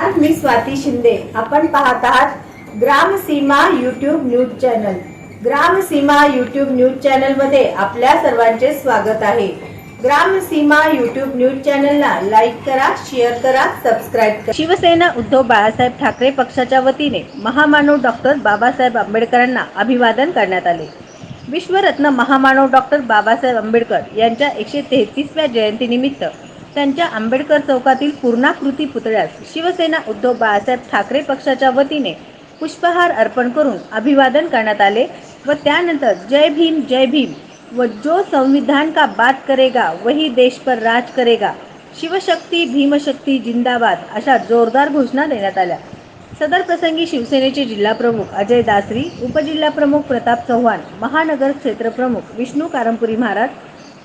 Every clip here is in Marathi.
मी स्वाती शिंदे. आपण पाहत आहात Gram Seema YouTube news channel. Gram Seema YouTube news चॅनलमध्ये आपल्या सर्वांचे स्वागत आहे. ग्राम सीमा युट्यूब न्यूज चॅनलला लाईक करा शेअर करा सबस्क्राईब करा. शिवसेना उद्धव बाळासाहेब ठाकरे पक्षाच्या वतीने महामानव डॉक्टर बाबासाहेब आंबेडकरांना अभिवादन करण्यात आले. विश्वरत्न महामानव डॉक्टर बाबासाहेब आंबेडकर यांच्या एकशे तेहतीसव्या जयंतीनिमित्त त्यांच्या आंबेडकर चौकातील पूर्णाकृती पुतळ्यास शिवसेना उद्धव बाळासाहेब ठाकरे पक्षाच्या वतीने पुष्पहार अर्पण करून अभिवादन करण्यात आले व त्यानंतर जय भीम जय भीम व जो संविधान का बात करेगा वही देश पर राज करेगा. शिवशक्ती भीमशक्ती जिंदाबाद अशा जोरदार घोषणा देण्यात आल्या. सदर प्रसंगी शिवसेनेचे जिल्हाप्रमुख अजय दासरी उपजिल्हाप्रमुख प्रताप चव्हाण महानगर क्षेत्रप्रमुख विष्णू कारंपुरी महाराज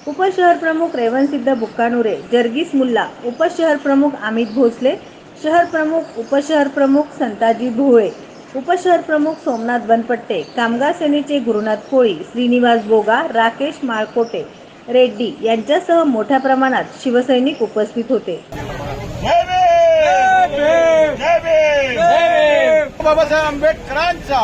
उपशहर प्रमुख रेवणसिद्ध बुक्कानुरे जर्गीस मुल्ला उपशहर प्रमुख अमित भोसले शहर प्रमुख उपशहर प्रमुख संताजी भोळे उपशहर प्रमुख सोमनाथ बनपट्टे कामगार सेनेचे गुरुनाथ कोळी श्रीनिवास बोगा राकेश माळकोटे रेड्डी यांच्यासह मोठ्या प्रमाणात शिवसैनिक उपस्थित होते जय भीम! जय भीम! बाबासाहेब आंबेडकरांचा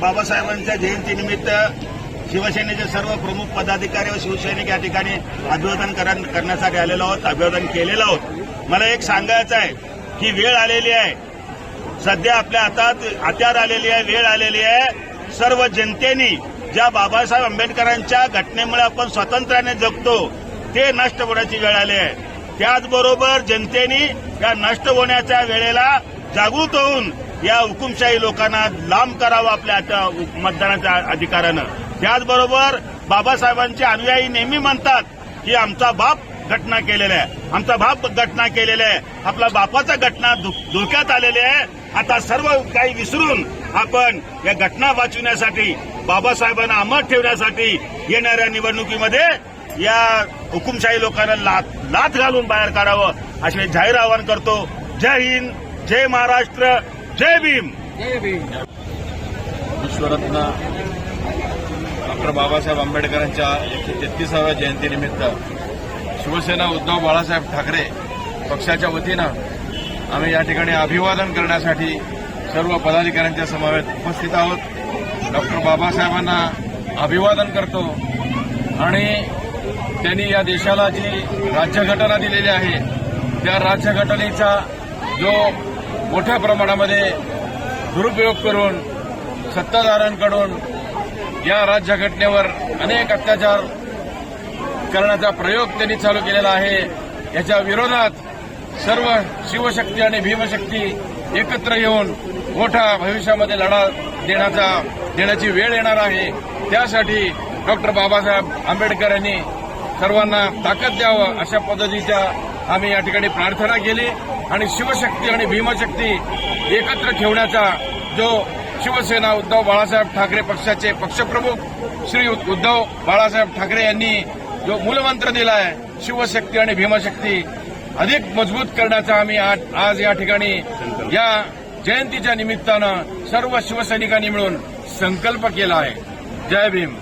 बाबासाहेबांच्या जयंतीनिमित्त शिवसेनेचे सर्व प्रमुख पदाधिकारी व शिवसैनिक या ठिकाणी अभिवादन करण्यासाठी आलेलो आहोत अभिवादन केलेलं आहोत. मला एक सांगायचं आहे की वेळ आलेली आहे. सध्या आपल्या हातात हत्यार आलेली आहे वेळ आलेली आहे. सर्व जनतेनी ज्या बाबासाहेब आंबेडकरांच्या घटनेमुळे आपण स्वातंत्र्याने जगतो ते नष्ट होण्याची वेळ आली आहे. त्याचबरोबर जनतेनी या नष्ट होण्याच्या वेळेला जागृत होऊन या हुकुमशाही लोकांना लांब करावं आपल्या मतदानाच्या अधिकारानं. त्याचबरोबर बाबासाहेबांचे अनुयायी नेहमी म्हणतात की आमचा बाप घटना केलेल्या आहे. आमचा बाप घटना केलेल्या आहे. आपला बापाचा घटना धोक्यात आलेली आहे. आता सर्व काही विसरून आपण या घटना वाचवण्यासाठी बाबासाहेबांना अमर ठेवण्यासाठी येणाऱ्या निवडणुकीमध्ये या हुकुमशाही लोकांना लात लात घालून बाहेर काढावं असे जाहीर आवाहन करतो. जय हिंद जय महाराष्ट्र. जय भीम. विश्वरत्न डॉक्टर बाबासाहेब आंबेडकरांच्या एकशे तेहतीसाव्या जयंतीनिमित्त शिवसेना उद्धव बाळासाहेब ठाकरे पक्षाच्या वतीनं आम्ही या ठिकाणी अभिवादन करण्यासाठी सर्व पदाधिकाऱ्यांच्या समवेत उपस्थित आहोत. डॉक्टर बाबासाहेबांना अभिवादन करतो. आणि त्यांनी या देशाला जी राज्यघटना दिलेली आहे त्या राज्यघटनेचा जो मोठ्या प्रमाणामध्ये दुरुपयोग करून सत्ताधाऱ्यांकडून या राज्यघटनेवर अनेक अत्याचार करण्याचा प्रयोग त्यांनी चालू केलेला आहे. याच्या विरोधात सर्व शिवशक्ती आणि भीमशक्ती एकत्र येऊन मोठा भविष्यामध्ये लढा देण्याचा देण्याची वेळ येणार आहे. त्यासाठी डॉक्टर बाबासाहेब आंबेडकर यांनी सर्वांना ताकद द्यावं अशा पद्धतीच्या आम्ही या ठिकाणी प्रार्थना केली आणि शिवशक्ती आणि भीमशक्ती एकत्र ठेवण्याचा जो शिवसेना उद्धव बाळासाहेब ठाकरे पक्षाचे पक्षप्रमुख श्री उद्धव बाळासाहेब ठाकरे यांनी जो मूलमंत्र दिला आहे शिवशक्ती आणि भीमशक्ती अधिक मजबूत करण्याचा आम्ही आज आज या ठिकाणी या जयंतीच्या निमित्तानं सर्व शिवसैनिकांनी मिळून संकल्प केला आहे. जय भीम.